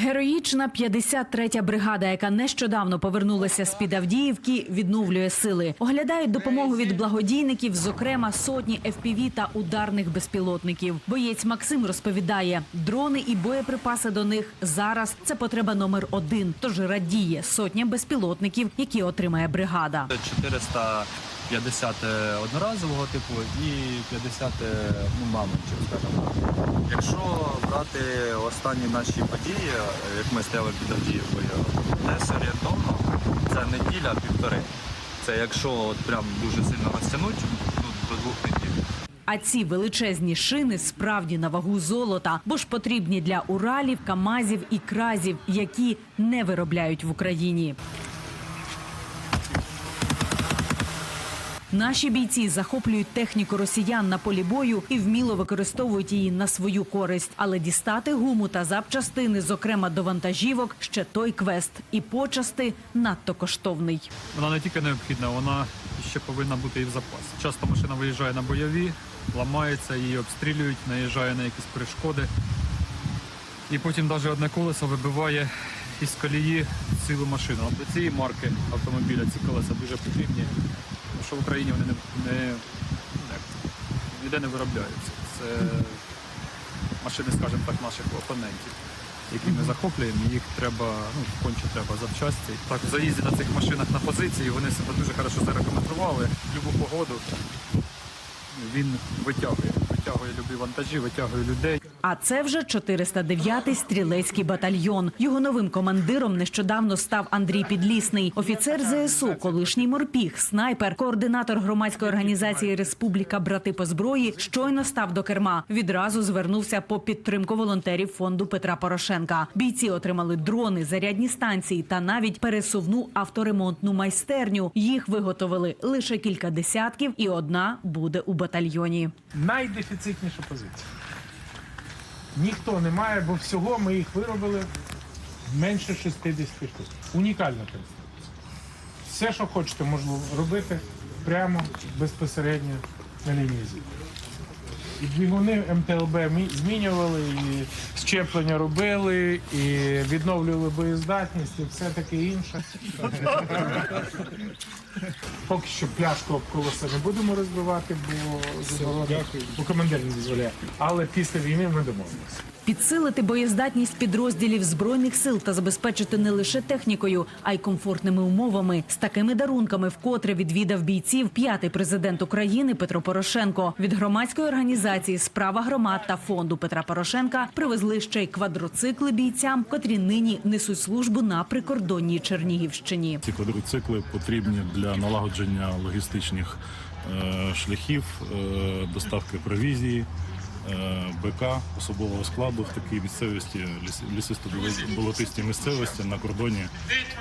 Героїчна 53-я бригада, яка нещодавно повернулася з під Авдіївки, відновлює сили. Оглядають допомогу від благодійників, зокрема сотні FPV та ударних безпілотників. Боєць Максим розповідає, дрони і боєприпаси до них зараз це потреба номер один. Тож радіє сотня безпілотників, які отримає бригада. 450 одноразового типу і 50 ну, мамонтів, скажімо так. Якщо брати останні наші події, як ми стояли під Авдіївкою, десь орієнтовно це неділя півтори. Це якщо от прям дуже сильно розтягнуть, ну, до двох неділь. А ці величезні шини справді на вагу золота, бо ж потрібні для Уралів, Камазів і Кразів, які не виробляють в Україні. Наші бійці захоплюють техніку росіян на полі бою і вміло використовують її на свою користь. Але дістати гуму та запчастини, зокрема до вантажівок, ще той квест. І почасти надто коштовний. Вона не тільки необхідна, вона ще повинна бути і в запас. Часто машина виїжджає на бойові, ламається, її обстрілюють, наїжджає на якісь перешкоди. І потім навіть одне колесо вибиває із колії цілу машину. А для цієї марки автомобіля ці колеса дуже потрібні, що в Україні вони не, не, ніде не виробляються. Це машини, скажімо так, наших опонентів, які ми захоплюємо, їх треба, ну, конче треба запчасті. Так, в заїзді на цих машинах на позиції вони себе дуже хорошо зарекомендували. Будь-яку погоду він витягує, витягує любі вантажі, витягує людей. А це вже 409-й стрілецький батальйон. Його новим командиром нещодавно став Андрій Підлісний, офіцер ЗСУ, колишній морпіг, снайпер, координатор громадської організації Республіка Брати по зброї. Щойно став до керма. Відразу звернувся по підтримку волонтерів фонду Петра Порошенка. Бійці отримали дрони, зарядні станції та навіть пересувну авторемонтну майстерню. Їх виготовили лише кілька десятків, і одна буде у батальйоні. найдефіцитніша позиція. Ніхто не має, бо всього ми їх виробили менше 60 штук. Унікальна конструкція. Все, що хочете, можна робити прямо безпосередньо на лінії зіткнення. І двигуни МТЛБ змінювали, і щеплення робили, і відновлювали боєздатність, і все таке інше. Поки що пляшку об колеса не будемо розбивати, бо бо командир не дозволяє. Але після війни ми домовилися. Підсилити боєздатність підрозділів збройних сил та забезпечити не лише технікою, а й комфортними умовами. З такими дарунками вкотре відвідав бійців п'ятий президент України Петро Порошенко. Від громадської організації Справа громад та фонду Петра Порошенка привезли ще й квадроцикли бійцям, котрі нині несуть службу на прикордонній Чернігівщині. Ці квадроцикли потрібні для налагодження логістичних е, шляхів, е, доставки провізії, БК особового складу в такій місцевості, ліс- лісисто-болотистій місцевості на кордоні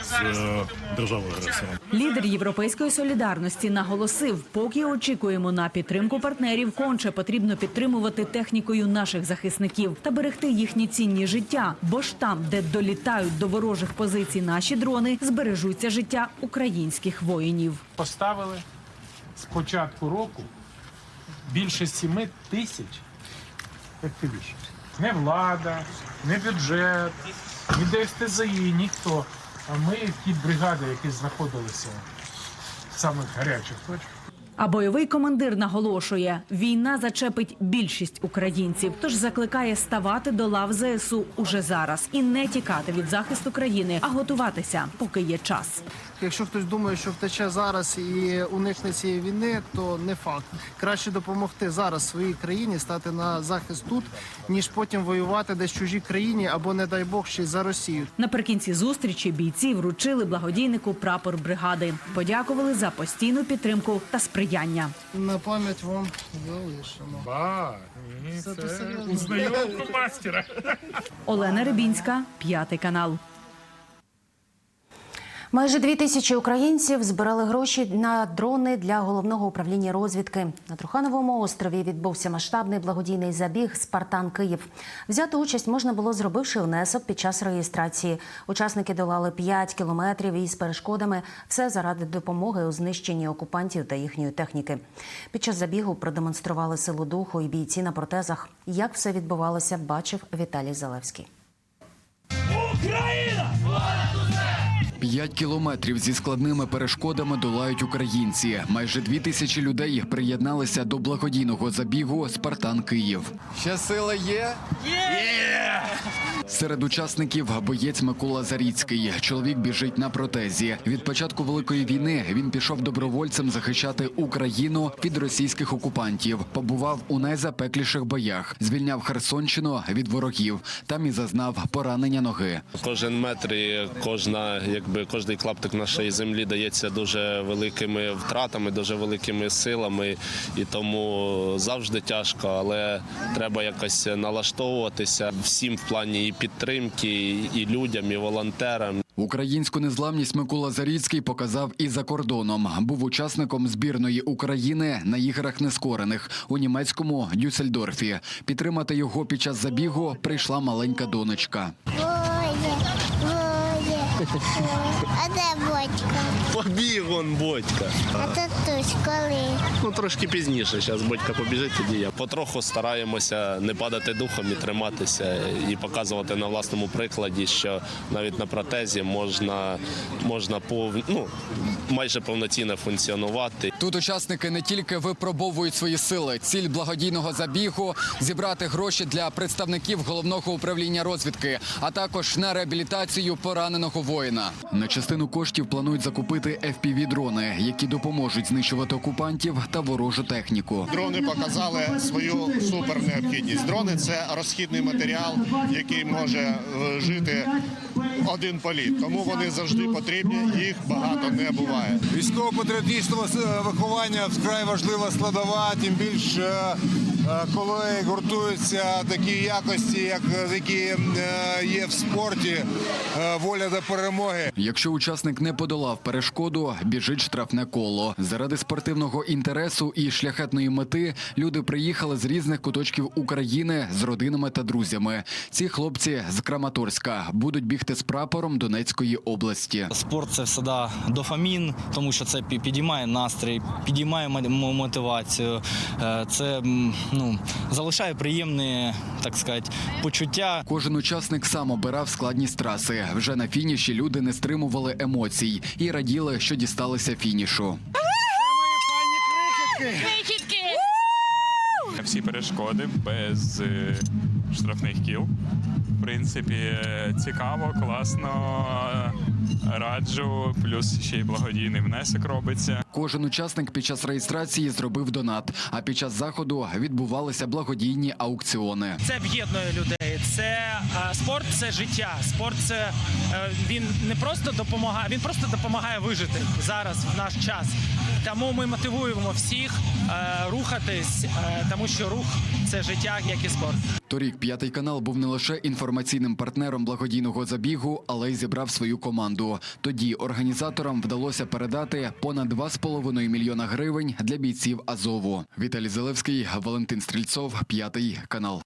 з е, державою агресором. Лідер європейської солідарності наголосив, поки очікуємо на підтримку партнерів, конче потрібно підтримувати технікою наших захисників та берегти їхні цінні життя. Бо ж там, де долітають до ворожих позицій наші дрони, збережуться життя українських воїнів. Поставили з початку року більше 7 тисяч активістів. Не влада, не бюджет, ні ДФТЗІ, ніхто. А ми ті бригади, які знаходилися в самих гарячих точках. А бойовий командир наголошує, війна зачепить більшість українців, тож закликає ставати до лав ЗСУ уже зараз і не тікати від захисту країни, а готуватися, поки є час. Якщо хтось думає, що втече зараз і уникне цієї війни, то не факт. Краще допомогти зараз своїй країні стати на захист тут, ніж потім воювати десь в чужій країні або, не дай Бог, ще й за Росію. Наприкінці зустрічі бійці вручили благодійнику прапор бригади, подякували за постійну підтримку та сприяння. На пам'ять вам залишимо. Ба, ні, Це це, узнайомку мастера. Олена Рибінська, п'ятий канал. Майже дві тисячі українців збирали гроші на дрони для головного управління розвідки. На Трухановому острові відбувся масштабний благодійний забіг Спартан Київ. Взяти участь можна було, зробивши внесок під час реєстрації. Учасники долали 5 кілометрів із перешкодами. Все заради допомоги у знищенні окупантів та їхньої техніки. Під час забігу продемонстрували силу духу і бійці на протезах. Як все відбувалося, бачив Віталій Залевський. Україна! П'ять кілометрів зі складними перешкодами долають українці. Майже дві тисячі людей приєдналися до благодійного забігу Спартан Київ. Ще сила є? Є! Серед учасників боєць Микола Заріцький. Чоловік біжить на протезі. Від початку великої війни він пішов добровольцем захищати Україну від російських окупантів. Побував у найзапекліших боях, звільняв Херсонщину від ворогів. Там і зазнав поранення ноги. Кожен метр і кожна, якби кожний клаптик нашої землі дається дуже великими втратами, дуже великими силами, і тому завжди тяжко, але треба якось налаштовуватися всім в плані і підтримки, і людям, і волонтерам. Українську незламність Микола Заріцький показав і за кордоном. Був учасником збірної України на іграх нескорених у німецькому Дюссельдорфі. Підтримати його під час забігу прийшла маленька донечка. А де батько? Побіг он, Бодька. А татусь коли? Ну трошки пізніше. Зараз Бодька побіжить, тоді я. Потроху стараємося не падати духом і триматися, і показувати на власному прикладі, що навіть на протезі можна, можна пов... ну, майже повноцінно функціонувати. Тут учасники не тільки випробовують свої сили. Ціль благодійного забігу зібрати гроші для представників головного управління розвідки, а також на реабілітацію пораненого воїна. На частину коштів планують закупити FPV-дрони, які допоможуть знищувати окупантів та ворожу техніку. Дрони показали свою супернеобхідність. Дрони це розхідний матеріал, який може е, жити один політ. Тому вони завжди потрібні, їх багато не буває. Військово-патріотичного е, виховання вкрай важлива складова, тим більше коли гуртуються такі якості, як е, які е, є в спорті, е, воля до перемоги. Якщо учасник не подолав перешкоду, біжить штрафне коло. Заради спортивного інтересу і шляхетної мети люди приїхали з різних куточків України з родинами та друзями. Ці хлопці з Краматорська будуть бігти з прапором Донецької області. Спорт це всегда дофамін, тому що це пі- підіймає настрій, підіймає мо- мо- мотивацію. Е, Це ну, залишає приємні, так сказати, почуття. Кожен учасник сам обирав складність траси. Вже на фініші люди не стримували емоцій і раділи, що дісталися фінішу. Всі перешкоди без е, штрафних кіл. В принципі, е, цікаво, класно. Раджу, плюс ще й благодійний внесок робиться. Кожен учасник під час реєстрації зробив донат. А під час заходу відбувалися благодійні аукціони. Це об'єднує людей. Це е, спорт, це життя. Спорт це е, він не просто допомагає, він просто допомагає вижити зараз в наш час. Тому ми мотивуємо всіх е, рухатись, е, тому що рух це життя, як і спорт. Торік п'ятий канал був не лише інформаційним партнером благодійного забігу, але й зібрав свою команду. Тоді організаторам вдалося передати понад 2,5 мільйона гривень для бійців Азову. Віталій Зелевський, Валентин Стрільцов, п'ятий канал.